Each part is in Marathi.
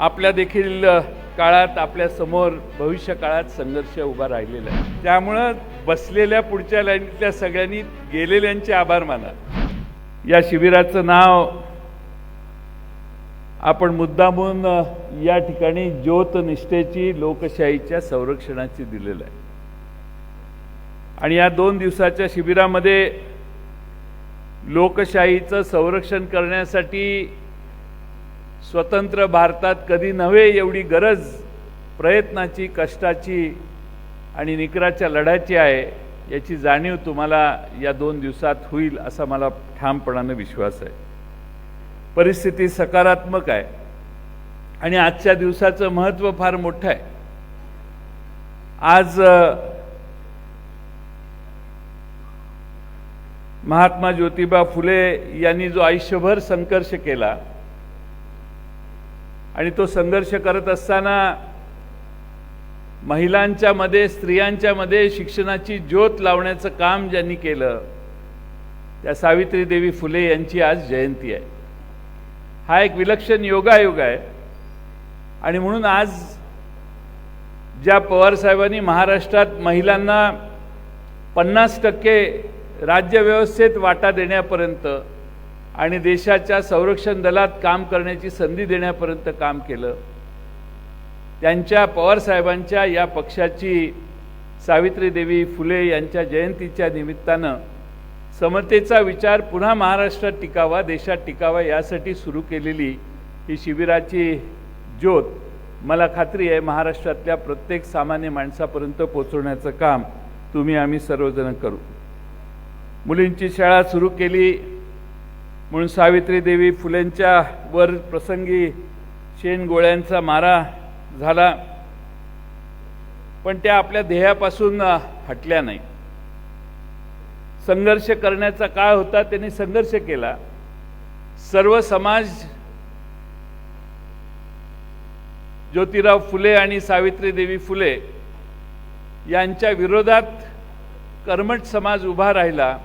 आपल्या देखील काळात आपल्यासमोर भविष्य काळात संघर्ष उभा राहिलेला आहे. त्यामुळं बसलेल्या पुढच्या लाईनीतल्या सगळ्यांनी गेलेल्यांचे आभार माना. या शिबिराचं नाव आपण मुद्दामून या ठिकाणी ज्योत निष्ठेची लोकशाहीच्या संरक्षणाची दिलेलं आहे. आणि या दोन दिवसाच्या शिबिरामध्ये लोकशाहीचं संरक्षण करण्यासाठी स्वतंत्र भारतात कधी नव्हे एवढी गरज प्रयत्नाची कष्टाची आणि निकराच्या लढ्याची आहे याची जाणीव तुम्हाला या दोन दिवसात होईल असा मला ठामपणानं विश्वास आहे. परिस्थिती सकारात्मक आहे आणि आजच्या दिवसाचं महत्त्व फार मोठं आहे. आज महात्मा ज्योतिबा फुले यांनी जो आयुष्यभर संघर्ष केला आणि तो संघर्ष करत असताना महिलांच्या मध्ये स्त्रियांच्या मध्ये शिक्षणाची ज्योत लावण्याचं काम ज्यांनी केलं त्या सावित्री देवी फुले यांची आज जयंती आहे. हा एक विलक्षण योगायोग आहे. आणि म्हणून आज ज्या पवारसाहेबांनी महाराष्ट्रात महिलांना पन्नास टक्के राज्यव्यवस्थेत वाटा देण्यापर्यंत आणि देशाच्या संरक्षण दलात काम करण्याची संधी देण्यापर्यंत काम केलं. त्यांच्या पवारसाहेबांच्या या पक्षाची सावित्रीदेवी फुले यांच्या जयंतीच्या निमित्तानं समतेचा विचार पुन्हा महाराष्ट्रात टिकावा देशात टिकावा यासाठी सुरू केलेली ही शिबिराची ज्योत मला खात्री आहे महाराष्ट्रातल्या प्रत्येक सामान्य माणसापर्यंत पोचवण्याचं काम तुम्ही आम्ही सर्वजण करू. मुलींची शाळा सुरू केली. म्हणून सावित्री देवी फुलेंच्या वर प्रसंगी शेण गोळ्यांचा मारा झाला. पण त्या आपल्या ध्येयापासून हटल्या नाही संघर्ष करण्याचा काळ होता त्यांनी संघर्ष केला. सर्व समाज ज्योतिराव फुले आणि सावित्री देवी फुले यांच्या विरोधात कर्मठ समाज उभा राहिला.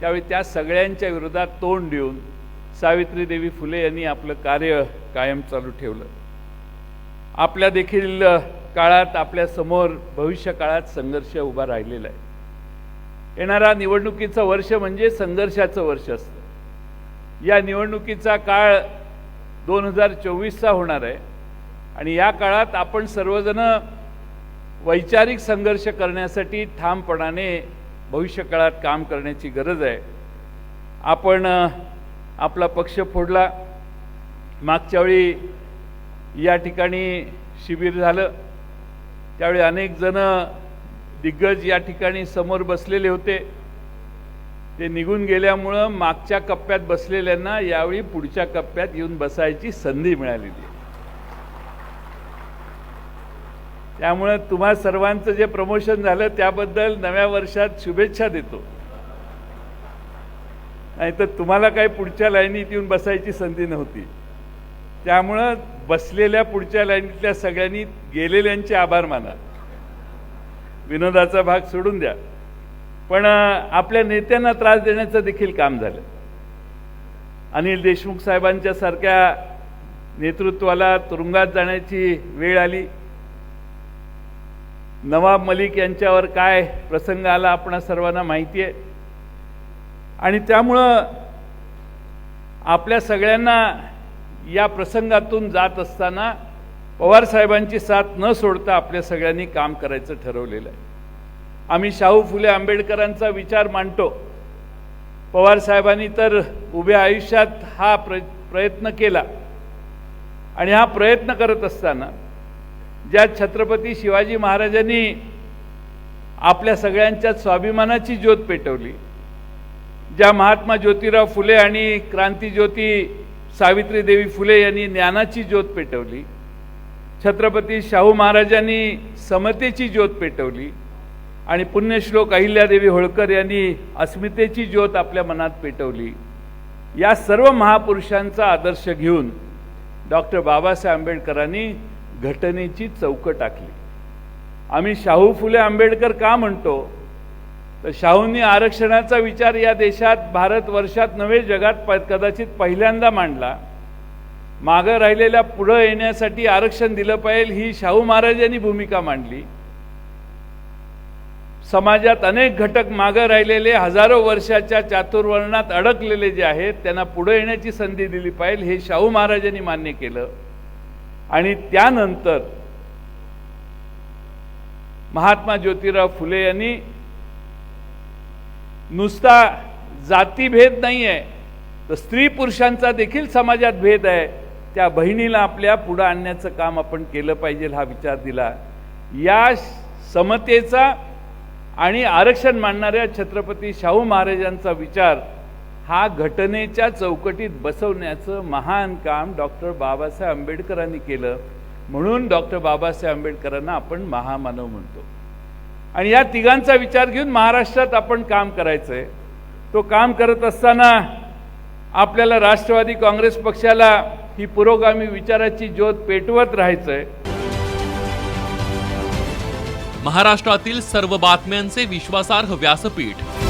त्यावेळी त्या सगळ्यांच्या विरोधात तोंड देऊन सावित्री देवी फुले यांनी आपलं कार्य कायम चालू ठेवलं. आपल्या देखील काळात आपल्यासमोर भविष्य काळात संघर्ष उभा राहिलेला आहे. येणारा निवडणुकीचं वर्ष म्हणजे संघर्षाचं वर्ष असतं. या निवडणुकीचा काळ दोन हजार चोवीसचा होणार आहे आणि या काळात आपण सर्वजण वैचारिक संघर्ष करण्यासाठी ठामपणाने भविष्यकाळात काम करण्याची गरज आहे. आपण आपला पक्ष फोडला. मागच्या वेळी या ठिकाणी शिबिर झालं. त्यावेळी अनेक जण दिग्गज या ठिकाणी समोर बसलेले होते. ते निघून गेल्यामुळं मागच्या कप्प्यात बसलेल्यांना यावेळी पुढच्या कप्प्यात येऊन बसायची संधी मिळालेली आहे. त्यामुळं तुम्हा सर्वांचं जे प्रमोशन झालं त्याबद्दल नव्या वर्षात शुभेच्छा देतो. नाहीतर तुम्हाला काही पुढच्या लाईनीत येऊन बसायची संधी नव्हती. त्यामुळं बसलेल्या पुढच्या लाईनीतल्या सगळ्यांनी गेलेल्यांचे आभार माना. विनोदाचा भाग सोडून द्या. पण आपल्या नेत्यांना त्रास देण्याचं देखील काम झालं. अनिल देशमुख साहेबांच्या सारख्या नेतृत्वाला तुरुंगात जाण्याची वेळ आली. नवाब मलिक यांच्यावर काय प्रसंग आला आपणा सर्वांना माहिती आहे आणि त्यामुळं आपल्या सगळ्यांना या प्रसंगातून जात असताना पवार साहेबांची साथ न सोडता आपल्या सगळ्यांनी काम करायचं ठरवलेलं आहे. आम्ही शाहू फुले आंबेडकरांचा विचार मांडतो. पवार साहेबांनी तर उभ्या आयुष्यात हा प्र प्रयत्न केला. आणि हा प्रयत्न करत असताना ज्या छत्रपती शिवाजी महाराजांनी आपल्या सगळ्यांच्या स्वाभिमानाची ज्योत पेटवली ज्या महात्मा ज्योतिराव फुले आणि क्रांतीज्योती सावित्री देवी फुले यांनी ज्ञानाची ज्योत पेटवली छत्रपती शाहू महाराजांनी समतेची ज्योत पेटवली आणि पुण्यश्लोक अहिल्यादेवी होळकर यांनी अस्मितेची ज्योत आपल्या मनात पेटवली. या सर्व महापुरुषांचा आदर्श घेऊन डॉक्टर बाबासाहेब आंबेडकरांनी घटनेची चौकट टाकली. आम्ही शाहू फुले आंबेडकर का म्हणतो? तर शाहूंनी आरक्षणाचा विचार या देशात भारतवर्षात नव्हे जगात प कदाचित पहिल्यांदा मांडला. मागं राहिलेल्या पुढं येण्यासाठी आरक्षण दिलं पाहिजे ही शाहू महाराजांनी भूमिका मांडली. समाजात अनेक घटक मागं राहिलेले हजारो वर्षाच्या चातुर्वर्णात अडकलेले जे आहेत त्यांना पुढे येण्याची संधी दिली पाहिजे हे शाहू महाराजांनी मान्य केलं. आणि त्यानंतर महात्मा ज्योतिराव फुले यांनी नुसता जातीभेद नाही आहे तर स्त्री पुरुषांचा देखील समाजात भेद आहे. त्या बहिणीला आपल्या पुढं आणण्याचं काम आपण केलं पाहिजे हा विचार दिला. या समतेचा आणि आरक्षण मांडणाऱ्या छत्रपती शाहू महाराजांचा विचार हा घटनेच्या चौकटीत बसवण्याचं महान काम डॉक्टर बाबासाहेब आंबेडकरांनी केलं. म्हणून डॉक्टर बाबासाहेब आंबेडकरांना आपण महामानव म्हणतो. आणि या तिघांचा विचार घेऊन महाराष्ट्रात आपण काम करायचं आहे तो काम करत असताना आपल्याला राष्ट्रवादी काँग्रेस पक्षाला ही पुरोगामी विचाराची ज्योत पेटवत राहायचं आहे महाराष्ट्रातील सर्व बातम्यांचे विश्वासार्ह व्यासपीठ